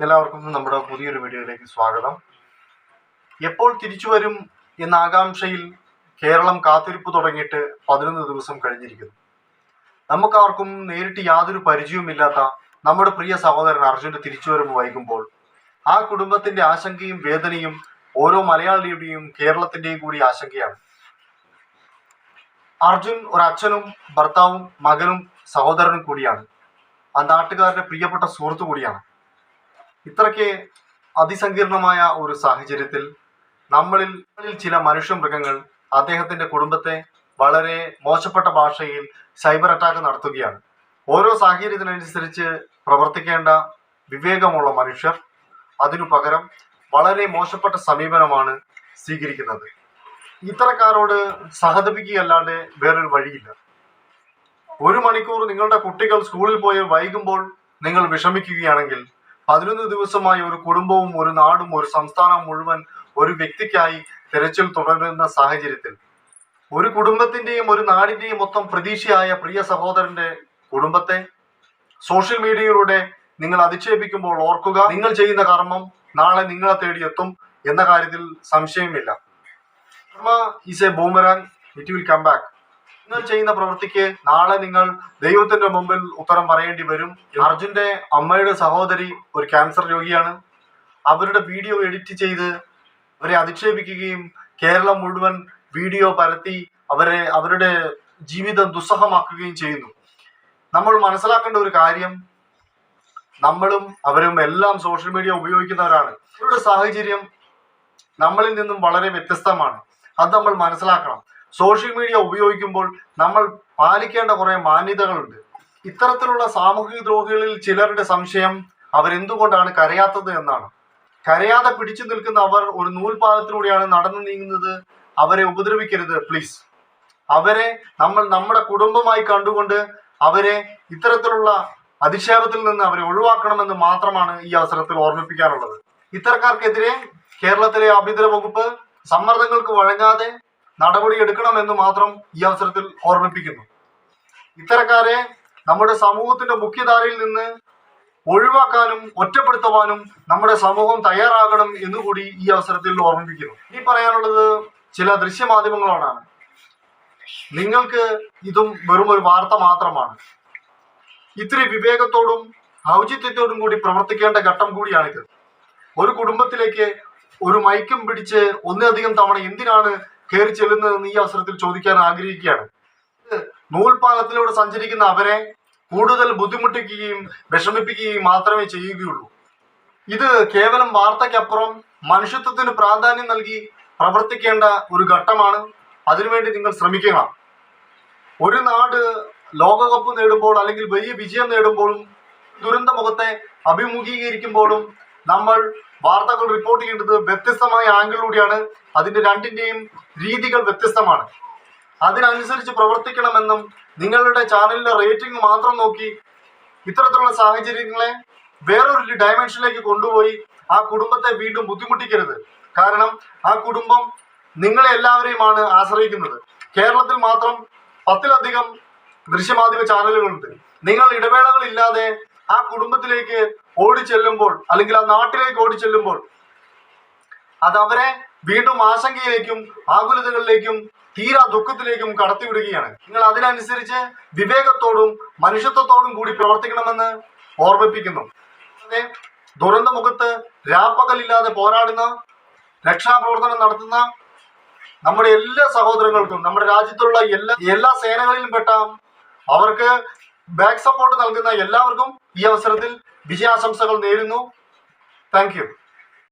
എല്ലാവർക്കും നമ്മുടെ പുതിയൊരു വീഡിയോയിലേക്ക് സ്വാഗതം. എപ്പോൾ തിരിച്ചു വരും എന്ന ആകാംക്ഷയിൽ കേരളം കാത്തിരിപ്പ് തുടങ്ങിയിട്ട് പതിനൊന്ന് ദിവസം കഴിഞ്ഞിരിക്കുന്നു. നമുക്കാർക്കും നേരിട്ട് യാതൊരു പരിചയവുമില്ലാത്ത നമ്മുടെ പ്രിയ സഹോദരൻ അർജുന്റെ തിരിച്ചുവരവ് വൈകുമ്പോൾ ആ കുടുംബത്തിന്റെ ആശങ്കയും വേദനയും ഓരോ മലയാളിയുടെയും കേരളത്തിന്റെയും കൂടി ആശങ്കയാണ്. അർജുൻ ഒരു അച്ഛനും ഭർത്താവും മകനും സഹോദരനും കൂടിയാണ്. ആ നാട്ടുകാരുടെ പ്രിയപ്പെട്ട സുഹൃത്തു കൂടിയാണ്. ഇത്രയ്ക്ക് അതിസങ്കീർണമായ ഒരു സാഹചര്യത്തിൽ നമ്മളിൽ ചില മനുഷ്യ മൃഗങ്ങൾ അദ്ദേഹത്തിന്റെ കുടുംബത്തെ വളരെ മോശപ്പെട്ട ഭാഷയിൽ സൈബർ അറ്റാക്ക് നടത്തുകയാണ്. ഓരോ സാഹചര്യത്തിനനുസരിച്ച് പ്രവർത്തിക്കേണ്ട വിവേകമുള്ള മനുഷ്യർ അതിനു പകരം വളരെ മോശപ്പെട്ട സമീപനമാണ് സ്വീകരിക്കുന്നത്. ഇത്തരക്കാരോട് സഹതപിക്കുകയല്ലാണ്ട് വേറൊരു വഴിയില്ല. ഒരു മണിക്കൂർ നിങ്ങളുടെ കുട്ടികൾ സ്കൂളിൽ പോയി വൈകുമ്പോൾ നിങ്ങൾ വിഷമിക്കുകയാണെങ്കിൽ പതിനൊന്ന് ദിവസമായി ഒരു കുടുംബവും ഒരു നാടും ഒരു സംസ്ഥാനം മുഴുവൻ ഒരു വ്യക്തിക്കായി തിരച്ചിൽ തുടരുന്ന സാഹചര്യത്തിൽ. ഒരു കുടുംബത്തിന്റെയും ഒരു നാടിന്റെയും മൊത്തം പ്രതീക്ഷയായ പ്രിയ സഹോദരന്റെ കുടുംബത്തെ സോഷ്യൽ മീഡിയയിലൂടെ നിങ്ങൾ അധിക്ഷേപിക്കുമ്പോൾ ഓർക്കുക നിങ്ങൾ ചെയ്യുന്ന കർമ്മം നാളെ നിങ്ങളെ തേടിയെത്തും എന്ന കാര്യത്തിൽ സംശയമില്ല. Karma is a boomerang it will come back നിങ്ങൾ ചെയ്യുന്ന പ്രവൃത്തിക്ക് നാളെ നിങ്ങൾ ദൈവത്തിന്റെ മുമ്പിൽ ഉത്തരം പറയേണ്ടി വരും. അർജുന്റെ അമ്മയുടെ സഹോദരി ഒരു ക്യാൻസർ രോഗിയാണ്. അവരുടെ വീഡിയോ എഡിറ്റ് ചെയ്ത് അവരെ അധിക്ഷേപിക്കുകയും കേരളം മുഴുവൻ വീഡിയോ പരത്തി അവരെ അവരുടെ ജീവിതം ദുസ്സഹമാക്കുകയും ചെയ്യുന്നു. നമ്മൾ മനസ്സിലാക്കേണ്ട ഒരു കാര്യം നമ്മളും അവരും എല്ലാം സോഷ്യൽ മീഡിയ ഉപയോഗിക്കുന്നവരാണ്. അവരുടെ സാഹചര്യം നമ്മളിൽ നിന്നും വളരെ വ്യത്യസ്തമാണ്. അത് നമ്മൾ മനസ്സിലാക്കണം. സോഷ്യൽ മീഡിയ ഉപയോഗിക്കുമ്പോൾ നമ്മൾ പാലിക്കേണ്ട കുറെ മാന്യതകളുണ്ട്. ഇത്തരത്തിലുള്ള സാമൂഹിക ദ്രോഹികളിൽ ചിലരുടെ സംശയം അവരെന്തുകൊണ്ടാണ് കരയാത്തത് എന്നാണ്. കരയാതെ പിടിച്ചു നിൽക്കുന്ന അവർ ഒരു നൂൽപാലത്തിലൂടെയാണ് നടന്നു നീങ്ങുന്നത്. അവരെ ഉപദ്രവിക്കരുത് പ്ലീസ് അവരെ നമ്മൾ നമ്മുടെ കുടുംബമായി കണ്ടുകൊണ്ട് അവരെ ഇത്തരത്തിലുള്ള അധിക്ഷേപത്തിൽ നിന്ന് അവരെ ഒഴിവാക്കണമെന്ന് മാത്രമാണ് ഈ അവസരത്തിൽ ഓർമ്മിപ്പിക്കാനുള്ളത്. ഇത്തരക്കാർക്കെതിരെ കേരളത്തിലെ ആഭ്യന്തര വകുപ്പ് സമ്മർദ്ദങ്ങൾക്ക് വഴങ്ങാതെ നടപടി എടുക്കണമെന്ന് മാത്രം ഈ അവസരത്തിൽ ഓർമ്മിപ്പിക്കുന്നു. ഇത്തരക്കാരെ നമ്മുടെ സമൂഹത്തിന്റെ മുഖ്യധാരയിൽ നിന്ന് ഒഴിവാക്കാനും ഒറ്റപ്പെടുത്തുവാനും നമ്മുടെ സമൂഹം തയ്യാറാകണം എന്നുകൂടി ഈ അവസരത്തിൽ ഓർമ്മിപ്പിക്കുന്നു. ഇനി പറയാനുള്ളത് ചില ദൃശ്യമാധ്യമങ്ങളോടാണ്. നിങ്ങൾക്ക് ഇതും വെറും ഒരു വാർത്ത മാത്രമാണ്. ഇത്തിരി വിവേകത്തോടും ഔചിത്യത്തോടും കൂടി പ്രവർത്തിക്കേണ്ട ഘട്ടം കൂടിയാണിത്. ഒരു കുടുംബത്തിലേക്ക് ഒരു മൈക്കും പിടിച്ച് ഒന്നിലധികം തവണ എന്തിനാണ് കയറി ചെല്ലുന്നതെന്ന് ഈ അവസരത്തിൽ ചോദിക്കാൻ ആഗ്രഹിക്കുകയാണ്. നൂൽപാലത്തിലൂടെ സഞ്ചരിക്കുന്ന അവരെ കൂടുതൽ ബുദ്ധിമുട്ടിക്കുകയും വിഷമിപ്പിക്കുകയും മാത്രമേ ചെയ്യുകയുള്ളൂ. ഇത് കേവലം വാർത്തയ്ക്കപ്പുറം മനുഷ്യത്വത്തിന് പ്രാധാന്യം നൽകി പ്രവർത്തിക്കേണ്ട ഒരു ഘട്ടമാണ്. അതിനുവേണ്ടി നിങ്ങൾ ശ്രമിക്കുക ഒരു നാട് ലോകകപ്പ് നേടുമ്പോൾ അല്ലെങ്കിൽ വലിയ വിജയം നേടുമ്പോഴും ദുരന്തമുഖത്തെ അഭിമുഖീകരിക്കുമ്പോഴും നമ്മൾ വാർത്തകൾ റിപ്പോർട്ട് ചെയ്യേണ്ടത് വ്യത്യസ്തമായ ആംഗിളിലൂടെയാണ്. അതിന്റെ രണ്ടിന്റെയും രീതികൾ വ്യത്യസ്തമാണ്. അതിനനുസരിച്ച് പ്രവർത്തിക്കണമെന്നും നിങ്ങളുടെ ചാനലിന്റെ റേറ്റിംഗ് മാത്രം നോക്കി ഇത്തരത്തിലുള്ള സാഹചര്യങ്ങളെ വേറൊരു ഡയമെൻഷനിലേക്ക് കൊണ്ടുപോയി ആ കുടുംബത്തെ വീണ്ടും ബുദ്ധിമുട്ടിക്കരുത്. കാരണം ആ കുടുംബം നിങ്ങളെ എല്ലാവരെയുമാണ് ആശ്രയിക്കുന്നത്. കേരളത്തിൽ മാത്രം പത്തിലധികം ദൃശ്യമാധ്യമ ചാനലുകളുണ്ട്. നിങ്ങൾ ഇടവേളകളില്ലാതെ ആ കുടുംബത്തിലേക്ക് ഓടി ചെല്ലുമ്പോൾ അല്ലെങ്കിൽ ആ നാട്ടിലേക്ക് ഓടിച്ചെല്ലുമ്പോൾ അത് അവരെ വീണ്ടും ആശങ്കയിലേക്കും ആകുലതകളിലേക്കും തീരാ ദുഃഖത്തിലേക്കും കടത്തിവിടുകയാണ്. നിങ്ങൾ അതിനനുസരിച്ച് വിവേകത്തോടും മനുഷ്യത്വത്തോടും കൂടി പ്രവർത്തിക്കണമെന്ന് ഓർമ്മിപ്പിക്കുന്നു. അതെ ദുരന്ത മുഖത്ത് രാപ്പകലില്ലാതെ പോരാടുന്ന രക്ഷാപ്രവർത്തനം നടത്തുന്ന നമ്മുടെ എല്ലാ സഹോദരങ്ങൾക്കും നമ്മുടെ രാജ്യത്തുള്ള എല്ലാ എല്ലാ സേനകളിലും പെട്ട അവർക്ക് ബാക്ക് സപ്പോർട്ട് നൽകുന്ന എല്ലാവർക്കും ഈ അവസരത്തിൽ വിജയാശംസകൾ നേരുന്നു. താങ്ക്